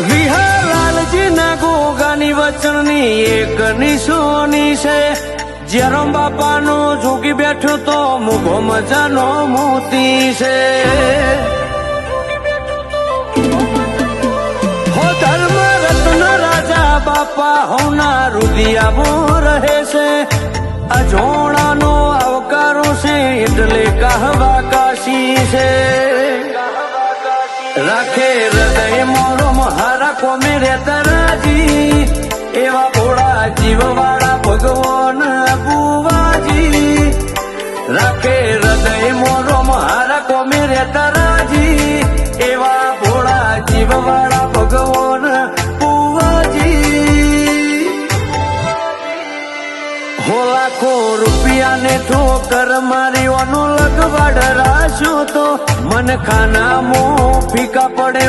વિહાલાલજી ના ગોગાની વચનની એક નિશોની છે. જેરમ બાપાનો જોગી બેઠો તો મુગો મજાનો મોતી છે. હો ધર્મ રત્ન રાજા બાપા હોના રુદિયામાં રહે છે. અજોણાનો આવકારો છે, એટલે કહવા કાશી છે. રાખે હૃદય મોરો મહારા કોમે રહેતા રાજી એવા ભોળા જીવવાળા ભગવાન બુવાજી રાખે હૃદય મોરો મહારા કોમે રહેતા રાજી એવા ભોળા જીવવાળા ભગવાન બુવાજી હો લાખો રૂપિયાને ઠોકર મારી ઓનો લગવાડ રાખ્યો તો મન ખાના મો por él.